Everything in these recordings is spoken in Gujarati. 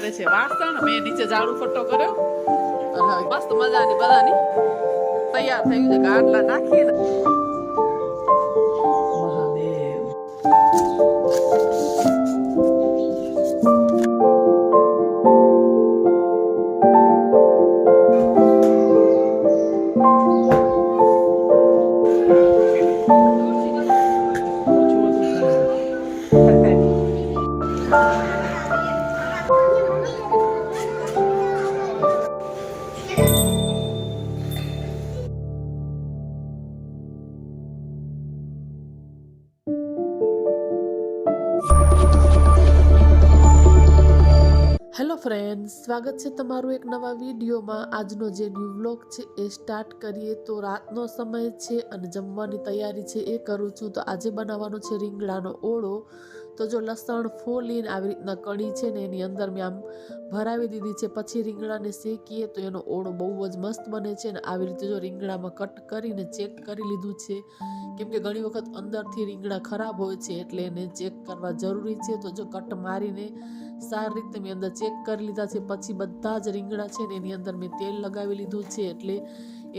કરે છે વાસણ મેં નીચે ઝાડુ ફટો કર્યો. હવે મસ્ત મજાની બધાની તૈયાર થયું છે. ગાટલા નાખીને હેલો ફ્રેન્ડ્સ સ્વાગત છે તમારું એક નવા વિડીયોમાં. આજનો જે ન્યૂ વ્લોગ છે એ સ્ટાર્ટ કરીએ તો રાતનો સમય છે અને જમવાની તૈયારી છે એ કરું છું. તો આજે બનાવવાનો છે રીંગણાનો ઓળો. તો જો લસણ ફોલીને આવી રીતના કણી છે ને એની અંદર મેં આમ ભરાવી દીધી છે, પછી રીંગણાને શેકીએ તો એનો ઓળો બહુ જ મસ્ત બને છે ને આવી રીતે જો રીંગણામાં કટ કરીને ચેક કરી લીધું છે. કેમ કે ઘણી વખત અંદરથી રીંગણા ખરાબ હોય છે એટલે એને ચેક કરવા જરૂરી છે. તો જો કટ મારીને સારી રીતે મેં અંદર ચેક કરી લીધા છે, પછી બધા જ રીંગણા છે ને એની અંદર મેં તેલ લગાવી લીધું છે એટલે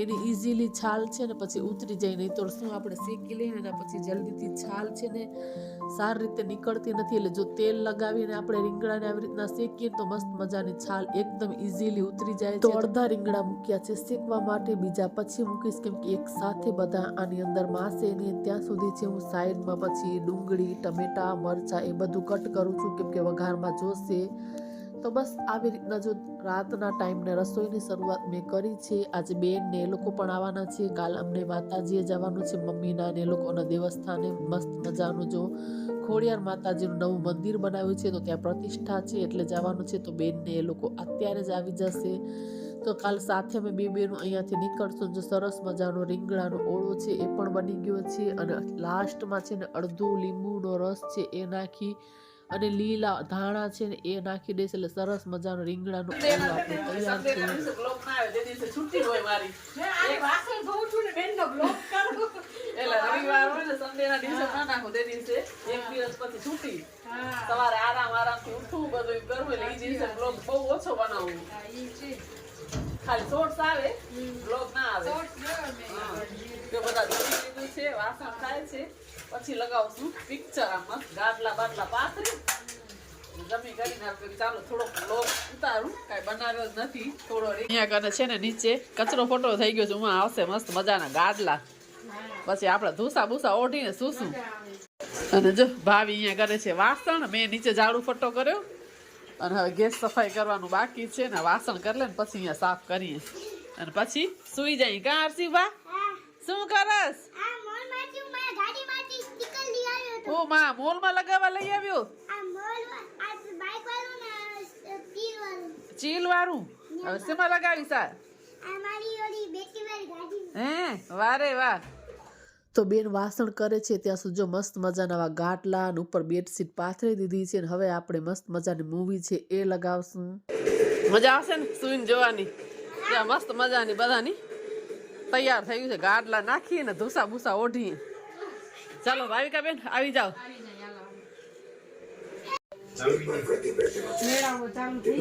એની ઇઝીલી છાલ છે ને પછી ઉતરી જાય નહીં તો શું આપણે શેકી લઈએ ને પછી જલ્દીથી છાલ છે ને સારી રીતે નીકળતી નથી. એટલે જો તેલ લગાવીને આપણે રીંગણાને આવી રીતના શેકીએ તો મસ્ત મજાની છાલ એકદમ ઇઝીલી ઉતરી જાય તો અડધા રીંગણા મૂક્યા છે. શેકવા માટે બીજા પછી મૂકીશ કેમ કે એક સાથે બધા આની અંદર માસે નહીં ત્યાં સુધી છે હું સાઈડમાં પછી ડુંગળી, ટમેટા, મરચાં એ બધું કટ કરું છું. કેમ કે વઘારમાં જોશે તો બસ આવી રીતના જો રાતના ટાઈમને રસોઈની શરૂઆત મેં કરી છે. આજે બેન ને એ લોકો પણ આવવાના છે. કાલ અમને માતાજીએ જવાનું છે મમ્મીના ને એ લોકોના દેવસ્થાને. મસ્ત મજાનું જો ખોડિયાર માતાજીનું નવું મંદિર બનાવ્યું છે તો ત્યાં પ્રતિષ્ઠા છે એટલે જવાનું છે તો બેનને એ લોકો અત્યારે જ આવી જશે. તો કાલ સાથે અમે બે બેનું અહીંયાથી નીકળશું. જો સરસ મજાનો રીંગણાનો ઓળો છે એ પણ બની ગયો છે અને લાસ્ટમાં છે ને અડધો લીંબુનો રસ છે એ નાખી અને લીલા ધાણા છે ને એ નાખી દેશે એટલે સરસ મજાનો રીંગણાનો ઓળો આપણે તૈયાર છે. છૂટી હોય મારી. એટલે રવિવાર હોય ને સન્ડેના દિવસે ના નાખું તે દિવસે એક છૂટી. સવારે આરામ આરામથી ઉઠવું બધું કરવું એટલે ઈ દિવસે બ્લોગ બહુ ઓછો બનાવવું. ખાલી શોર્ટ્સ આવે બ્લોગ ના આવે. બધા લીધું છે વાસણ થાય છે. પછી લગાવશું પિક્ચર આમાં. ગાટલા બાટલા પાથરી. ચાલો થોડોક લોક ઉતારું. કાંઈ બનાવ્યો કચરો ફોટો થઈ ગયો છે. મસ્ત મજાના ગાડલા પછી આપણે ધૂસા ભૂસા ઓઢીને સૂસું અને જો ભાવી અહીંયા કરે છે વાસણ. મેં નીચે ઝાડુ ફટો કર્યો. અને હવે ગેસ સફાઈ કરવાનું બાકી છે ને વાસણ કરી લે ને પછી અહીંયા સાફ કરીએ. અને પછી સુઈ જાય. કા હર્ષિભા શું કરસ આ મોલમાંથી હું મારા ગાડીમાંથી સ્ટીકર લઈ માં મોલમાં મોલમાં લગાવવા લઈ આવ્યો? આ મોલ આ બાઈક વાળું ને ચીલ વાળું. ચીલ વાળું? હવે શેમાં લગાવી સા? આ મારી ઓલી બેટરીવાળી ગાડી. હે વારે વાહ. તો બેન વાસણ કરે છે ત્યાં સુધી મસ્ત મજાના આવા ગાટલા અને ઉપર બેડશીટ પાથરી દીધી છે અને હવે આપણે મસ્ત મજાની મૂવી છે એ લગાવશું. મજા આવશે ને સુઈને જોવાની. ત્યાં મસ્ત મજાની બધાની તૈયાર થયું છે ગાટલા નાખીએ ને ધૂસા ભૂસા ઓઢીએ ચાલો ભાવિકા બેન આવી જાઓ.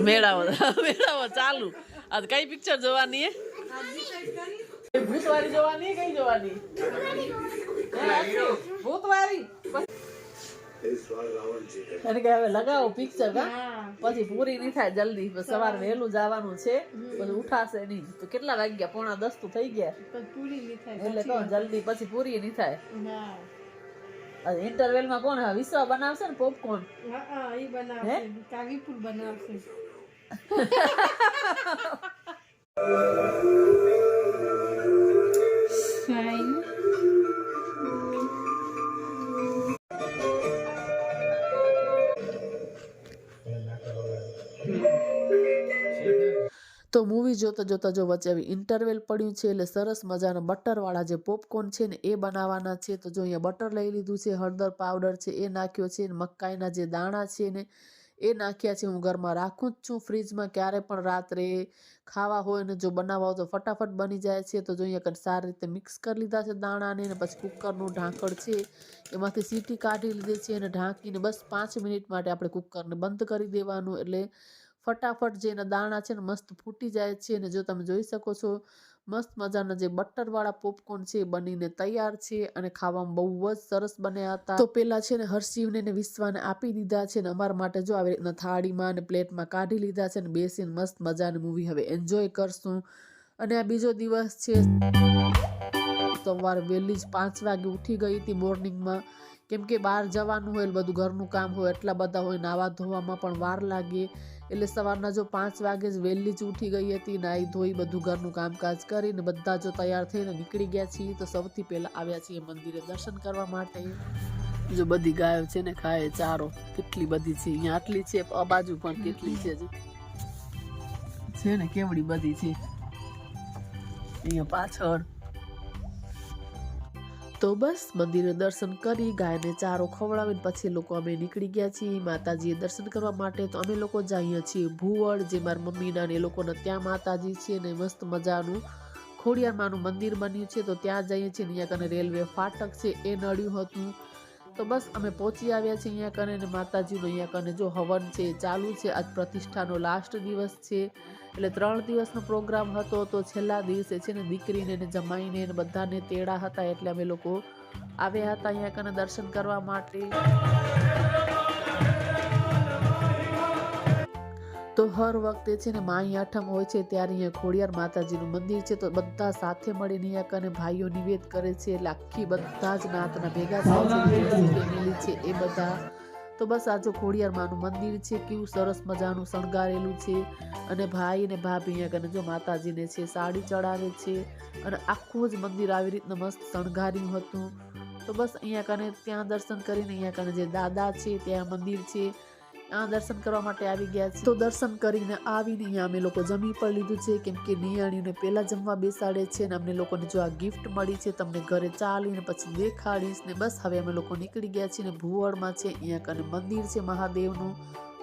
મેળાવો મેળાવો ચાલુ. આજ કઈ પિક્ચર જોવાની હે ભૂતવાળી જોવાની કઈ જોવાની? ભૂતવાળી. એને કે હવે લગાવો પિક્ચર કા પછી પૂરી નહીં થાય જલ્દી. સવારે વહેલું જવાનું છે પછી ઉઠાશે નહીં. તો કેટલા વાગ્યા? પોણા દસ તો થઈ ગયા. એટલે કહો જલ્દી પછી પૂરી નહીં થાય. ઇન્ટરવેલમાં કોણ વિશ્વ વિશ્વા બનાવશે ને પોપકોર્ન હે તો મૂવી જોતા જોતા જો વચ્ચે આવી ઇન્ટરવેલ પડ્યું છે એટલે સરસ મજાના બટરવાળા જે પોપકોર્ન છે ને એ બનાવવાના છે. તો જો અહીંયા બટર લઈ લીધું છે, હળદર પાવડર છે, એ નાખ્યો છે મકાઈના જે દાણા છે ને એ નાખ્યા છે. હું ઘરમાં રાખું જ છું ફ્રીજમાં ક્યારે પણ રાત્રે ખાવા હોય ને જો બનાવવા હોય તો ફટાફટ બની જાય છે. તો જો અહીંયા સારી રીતે મિક્સ કરી લીધા છે દાણાને ને પછી કુકરનું ઢાંકણ છે એમાંથી સીટી કાઢી લીધી છે અને ઢાંકીને બસ પાંચ મિનિટ માટે આપણે કુકરને બંધ કરી દેવાનું. એટલે ફટાફટ જે એના દાણા છે ને મસ્ત ફૂટી જાય છે અને જો તમે જોઈ શકો છો, મસ્ત મજાના જે બટરવાળા પોપકોર્ન છે એ બનીને તૈયાર છે અને ખાવામાં બહુ જ સરસ બન્યા હતા. તો પેલા છે ને હર્ષિવને ને વિશ્વાને આપી દીધા છે ને અમારા માટે જો આવી રીતના થાળીમાં અને પ્લેટમાં કાઢી લીધા છે ને બેસીને મસ્ત મજાની મૂવી હવે એન્જોય કરશું. અને આ બીજો દિવસ છે, સવારે વહેલી જ પાંચ વાગે ઉઠી ગઈ હતી મોર્નિંગમાં. કેમ કે બહાર જવાનું હોય બધું ઘરનું કામ હોય, એટલા બધા હોય નાવા ધોવામાં પણ વાર લાગે. એટલે સવારના જો પાંચ વાગે જ વહેલી જ ઉઠી ગઈ હતી, નાહી ધોઈ બધું ઘરનું કામકાજ કરીને બધા જો તૈયાર થઈને નીકળી ગયા છીએ, તો સૌથી પહેલાં આવ્યા છીએ મંદિરે દર્શન કરવા માટે. જો બધી ગાયો છે ને ખાય ચારો, કેટલી બધી છે, અહીંયા આટલી છે, આ બાજુ પણ કેટલી છે છે ને કેવડી બધી છે. અહીંયા પાછળ તો બસ મંદિરે દર્શન કરી ગાયને ચારો ખવડાવીને પછી લોકો અમે નીકળી ગયા છીએ. માતાજીએ દર્શન કરવા માટે તો અમે લોકો જઈએ છીએ ભુવડ જે મારા મમ્મીના એ લોકોના ત્યાં માતાજી છે ને મસ્ત મજાનું ખોડિયારમાંનું મંદિર બન્યું છે. તો ત્યાં જઈએ છીએ અહીંયા કને રેલવે ફાટક છે, એ નડ્યું હતું. તો બસ અમે પહોંચી આવ્યા છીએ અહીંયા કને અને માતાજીનું અહીંયા કને જો હવન છે ચાલુ છે. આજ પ્રતિષ્ઠાનો લાસ્ટ દિવસ છે. એટલે ત્રણ દિવસનો પ્રોગ્રામ હતો તો છેલ્લા દિવસે છે ને દીકરીને ને જમાઈને ને બધાને તેડા હતા એટલે અમે લોકો આવ્યા હતા અહીંયા કને દર્શન કરવા માટે. તો હર વખતે છે ને માહી આઠમ હોય છે ત્યારે અહીંયા ખોડિયાર માતાજીનું મંદિર છે. તો બધા સાથે મળીને અહીંયા કને ભાઈઓ નિવેદ કરે છે. એટલે આખી બધા જ નાતના ભેગા ફેમિલી છે એ બધા. તો બસ આ જો ખોડિયાર માનું મંદિર છે કેવું સરસ મજાનું શણગારેલું છે. અને ભાઈ અને ભાભી અહીંયા કને જો માતાજીને છે સાડી ચડાવે છે. અને આખું જ મંદિર આવી રીતના મસ્ત શણગાર્યું હતું. તો બસ અહીંયા કને ત્યાં દર્શન કરીને અહીંયા કને જે દાદા છે ત્યાં મંદિર છે. દર્શન કરવા માટે આવી ગયા છે. તો દર્શન કરીને આવીને અહીંયા અમે લોકો જમી પણ લીધું છે. કેમ કે નિયાણીને પહેલાં જમવા બેસાડે છે અને અમને લોકોને જો આ ગિફ્ટ મળી છે, તમને ઘરે ચાલીને પછી દેખાડીશ ને બસ હવે અમે લોકો નીકળી ગયા છીએ ને ભુવડમાં છે, અહીંયા કને મંદિર છે મહાદેવનું.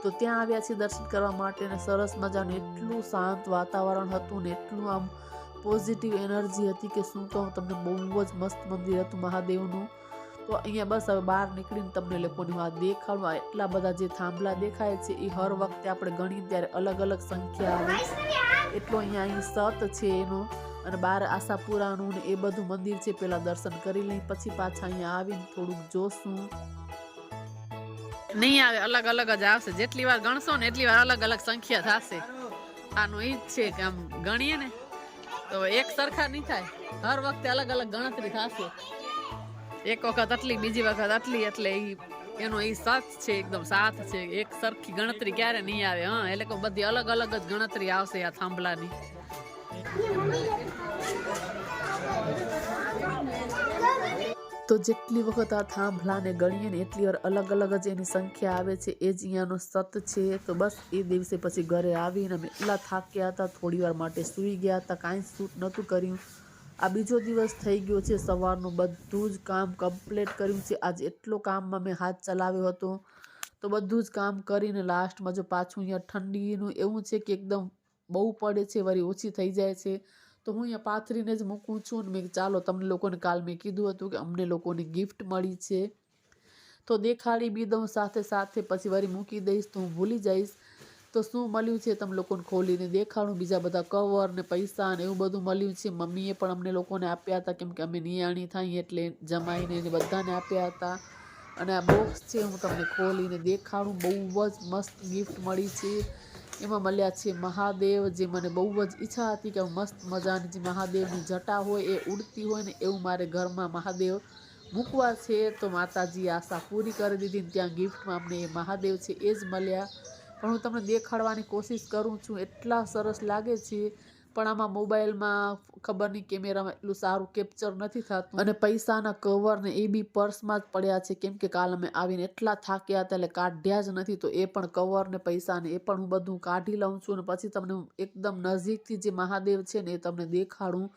તો ત્યાં આવ્યા છીએ દર્શન કરવા માટે ને સરસ મજાનું એટલું શાંત વાતાવરણ હતું ને એટલું આમ પોઝિટિવ એનર્જી હતી કે શું કહું, તમને બહુ જ મસ્ત મંદિર હતું મહાદેવનું. તો અહીંયા બસ હવે બહાર નીકળીને તમને લોકોની વાત દેખાડવા એટલા બધા જે થાંભલા દેખાય છે એ હર વખતે આપણે ગણીએ ત્યારે અલગ અલગ સંખ્યા આવે. એટલો અહીંયા અહીં સત છે એનો. અને બાર આશાપુરાનું ને એ બધું મંદિર છે, પેલા દર્શન કરી લઈ, પછી પાછા અહીંયા આવીને થોડુંક જોશું. નહીં આવે, અલગ અલગ જ આવશે. જેટલી વાર ગણશો ને એટલી વાર અલગ અલગ સંખ્યા થશે. આનું ઈ જ છે કે આમ ગણીએ ને, તો એક સરખા નહીં થાય. હર વખતે અલગ અલગ ગણતરી થશે. એક વખત આટલી, બીજી વખત આટલી, એટલે એ એનો એ સાથ છે, એકદમ સાથ છે. એક સરખી ગણતરી ક્યારે નહીં આવે, હા, એટલે કે બધી અલગ અલગ જ ગણતરી આવશે આ થાંભલાની. તો જેટલી વખત આ થાંભલાને ગણીએ ને એટલી વાર અલગ અલગ જ એની સંખ્યા આવે છે. એ જ અહીંયાનો સત છે. તો બસ એ દિવસે પછી ઘરે આવીને અમે એટલા થાક્યા હતા થોડી વાર માટે સૂઈ ગયા હતા, કાંઈ સૂટ નહોતું કર્યું. આ બીજો દિવસ થઈ ગયો છે સવારનું. બધું જ કામ કમ્પ્લીટ કર્યું છે. આજે એટલો કામમાં મેં હાથ ચલાવ્યો હતો. તો બધું જ કામ કરીને લાસ્ટમાં જો પાછું અહીંયા ઠંડીનું એવું છે કે એકદમ બહુ પડે છે, વળી ઓછી થઈ જાય છે. તો હું અહીંયા પાથરીને જ મૂકું છું ને મેં ચાલો, તમને લોકોને કાલ મેં કીધું હતું કે અમને લોકોને ગિફ્ટ મળી છે. તો દેખાડી બી દઉં સાથે સાથે, પછી વળી મૂકી દઈશ તો હું ભૂલી જઈશ. તો શું મળ્યું છે તમે લોકોને ખોલીને દેખાડું બીજા બધા કવર ને પૈસા ને એવું બધું મળ્યું છે. મમ્મીએ પણ અમને લોકોને આપ્યા હતા, કેમ કે અમે નિયાણી થાય એટલે જમાઈને એને બધાને આપ્યા હતા. અને આ બોક્સ છે, હું તમને ખોલીને દેખાડું બહુ જ મસ્ત ગિફ્ટ મળી છે. એમાં મળ્યા છે મહાદેવ, જે મને બહુ જ ઈચ્છા હતી કે મસ્ત મજાની જે મહાદેવની જટા હોય એ ઉડતી હોય ને એવું મારે ઘરમાં મહાદેવ મૂકવા છે. તો માતાજી આશા પૂરી કરી દીધી ત્યાં ગિફ્ટમાં અમને એ મહાદેવ છે એ જ મળ્યા. પણ હું તમને દેખાડવાની કોશિશ કરું છું. એટલા સરસ લાગે છે. પણ આમાં મોબાઈલમાં ખબર નહીં કેમેરામાં એટલું સારું કેપ્ચર નથી થતું. અને પૈસાના કવર ને એ બી પર્સમાં જ પડ્યા છે. કેમ કે કાલ અમે આવીને એટલા થાક્યા હતા એટલે કાઢ્યા જ નથી. તો એ પણ કવર ને પૈસા ને એ પણ હું બધું કાઢી લઉં છું. અને પછી તમને એકદમ નજીકથી જે મહાદેવ છે ને એ તમને દેખાડું.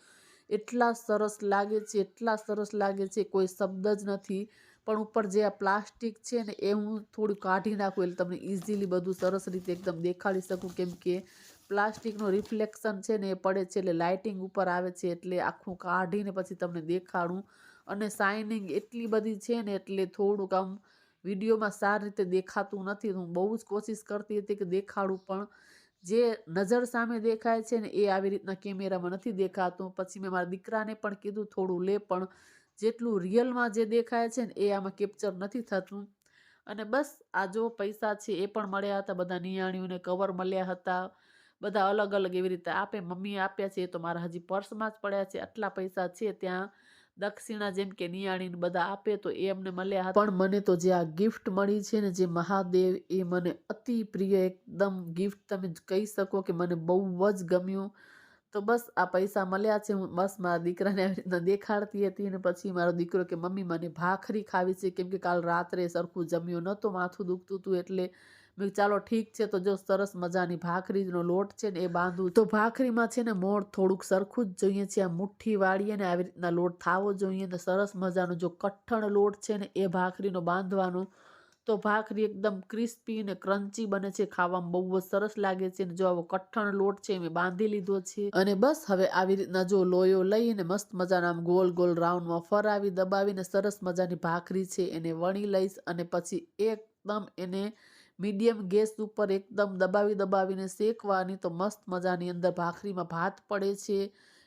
એટલા સરસ લાગે છે. એટલા સરસ લાગે છે. કોઈ શબ્દ જ નથી. પણ ઉપર જે આ પ્લાસ્ટિક છે ને એ હું થોડું કાઢી નાખું એટલે તમને ઇઝીલી બધું સરસ રીતે એકદમ દેખાડી શકું કેમ કે પ્લાસ્ટિકનું રિફ્લેક્શન છે ને એ પડે છે એટલે લાઇટિંગ ઉપર આવે છે એટલે આખું કાઢીને પછી તમને દેખાડું. અને શાઇનિંગ એટલી બધી છે ને એટલે થોડુંક આમ વિડીયોમાં સારી રીતે દેખાતું નથી. હું બહુ જ કોશિશ કરતી હતી કે દેખાડું, પણ જે નજર સામે દેખાય છે ને એ આવી રીતના કેમેરામાં નથી દેખાતું. પછી મેં મારા દીકરાને પણ કીધું, થોડું લે, પણ જેટલું રિયલમાં જે દેખાય છે ને એ આમાં કેપ્ચર નથી થતું. અને બસ આ જો પૈસા છે એ પણ મળ્યા હતા, બધા નિયાણીઓને કવર મળ્યા હતા. બધા અલગ અલગ એવી રીતે આપે, મમ્મીએ આપ્યા છે એ તો મારા હજી પર્સમાં જ પડ્યા છે. આટલા પૈસા છે ત્યાં. દક્ષિણા જેમ કે નિયાણીને બધા આપે તો એ અમને મળ્યા હતા. પણ મને તો જે આ ગિફ્ટ મળી છે ને જે મહાદેવ એ મને અતિ પ્રિય એકદમ ગિફ્ટ તમે કહી શકો કે મને બહુ જ ગમ્યું. તો બસ આ પૈસા મળ્યા છે, હું બસ મારા દીકરાને આવી રીતના દેખાડતી હતી અને પછી મારો દીકરો કે, મમ્મી, મને ભાખરી ખાવી છે. કેમ કે કાલ રાત્રે સરખું જમ્યો નહોતો, માથું દુખતું હતું એટલે મેં ચાલો, ઠીક છે, તો જો સરસ મજાની ભાખરીનો લોટ છે ને એ બાંધું. તો ભાખરીમાં છે ને મોળ થોડુંક સરખું જ જોઈએ છે, આ મુઠ્ઠી વાળીએ ને આવી રીતના લોટ થાવો જોઈએ ને સરસ મજાનો જો કઠણ લોટ છે ને એ ભાખરીનો બાંધવાનો તો ભાખરી એકદમ ક્રિસ્પી અને ક્રન્ચી બને છે. ખાવામાં બહુ જ સરસ લાગે છે અને જો આવો કઠણ લોટ છે મેં બાંધી લીધો છે. અને બસ હવે આવી રીતના જો લોયો લઈને મસ્ત મજાના આમ ગોલ ગોલ રાઉન્ડમાં ફરાવી દબાવીને સરસ મજાની ભાખરી છે એને વણી લઈશ અને પછી એકદમ એને મીડિયમ ગેસ ઉપર એકદમ દબાવી દબાવીને શેકવાની તો મસ્ત મજાની અંદર ભાખરીમાં ભાત પડે છે.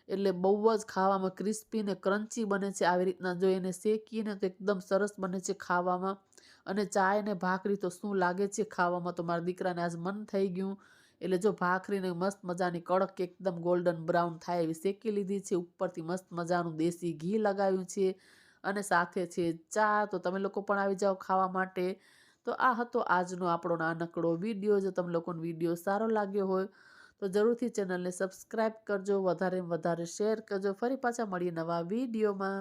એટલે બહુ જ ખાવામાં ક્રિસ્પી ને ક્રન્ચી બને છે. આવી રીતના જો એને શેકીને તો એકદમ સરસ બને છે ખાવામાં. અને ચાય અને ભાખરી તો શું લાગે છે ખાવામાં? તો મારા દીકરાને આજ મન થઈ ગયું. એટલે જો ભાખરીને મસ્ત મજાની કડક એકદમ ગોલ્ડન બ્રાઉન થાય એવી શેકી લીધી છે. ઉપરથી મસ્ત મજાનું દેશી ઘી લગાવ્યું છે. અને સાથે છે ચા. તો તમે લોકો પણ આવી જાઓ ખાવા માટે. તો આ હતો આજનો આપણો નાનકડો વીડિયો જો તમે લોકોને વીડિયો સારો લાગ્યો હોય, તો જરૂરથી ચેનલને સબસ્ક્રાઈબ કરજો. વધારે વધારે શેર કરજો. ફરી પાછા મળીએ નવા વિડીયોમાં